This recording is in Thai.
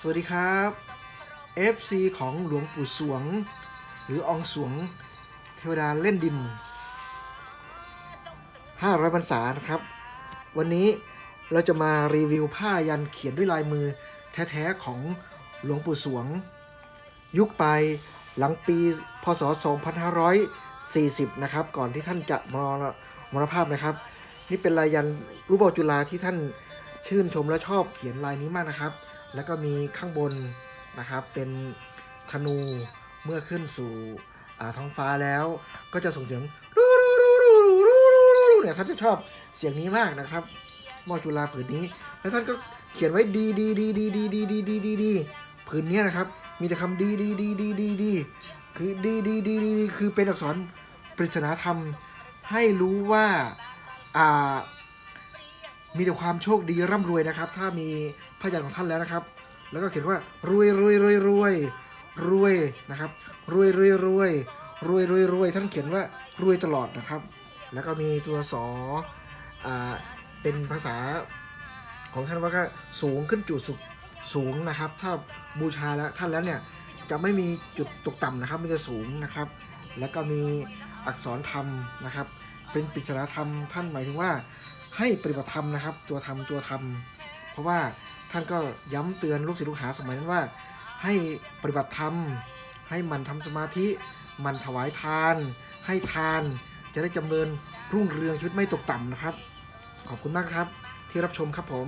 สวัสดีครับ FC ของหลวงปู่สวง หรือองค์สวงเทวดาเล่นดิน 500พรรษานะครับ วันนี้เราจะมารีวิวผ้ายันเขียนด้วยลายมือแท้ๆของหลวงปู่สวง ยุคไปหลังปีพศ 2540 นะครับ ก่อนที่ท่านจะมรมรภาพนะครับ นี่เป็นลายยันรูปเบาจุฬาที่ท่านชื่นชมและชอบเขียนลายนี้มากนะครับ แล้วก็มีข้างบนนะครับเป็นธนูเมื่อขึ้นสู่ท้องฟ้าแล้ว ก็จะส่งเสียงรูรูรูรูรูรูรูเนี่ยท่านจะชอบเสียงนี้มากนะครับมอจุฬาผืนนี้ แล้วท่านก็เขียนไว้ดีดีดีดีดีดีดีดีดีดีผืนนี้นะครับ มีแต่คำดีดีดีดีดีดีคือดีดีดีดีดีคือเป็นอักษรปริศนาธรรมให้รู้ว่าอ่า มีแต่ความโชคดีร่ำรวยนะครับ ถ้ามีพยันของท่านแล้วนะครับ แล้วก็เขียนว่ารวยรวยรวยรวยรวยนะครับรวยรวยรวยรวยรวยรวยท่านเขียนว่ารวยตลอดนะครับ แล้วก็มีตัวสออเป็นภาษาของท่านว่าก็สูงขึ้นจุดสุดสูงนะครับ ถ้าบูชาแล้วท่านแล้วเนี่ยจะไม่มีจุดตกต่ำนะครับ มันจะสูงนะครับ แล้วก็มีอักษรธรรมนะครับ เป็นปริศนาธรรมท่านหมายถึงว่า ให้ปฏิบัติธรรมนะครับ ตัวธรรมตัวธรรม เพราะว่าท่านก็ย้ำเตือนลูกศิษย์ลูกหาสมัยนั้นว่า ให้ปฏิบัติธรรม ให้มันทำสมาธิ มันถวายทาน ให้ทานจะได้จำเริญรุ่งเรืองชีวิตไม่ตกต่ำนะครับ ขอบคุณมากครับที่รับชมครับผม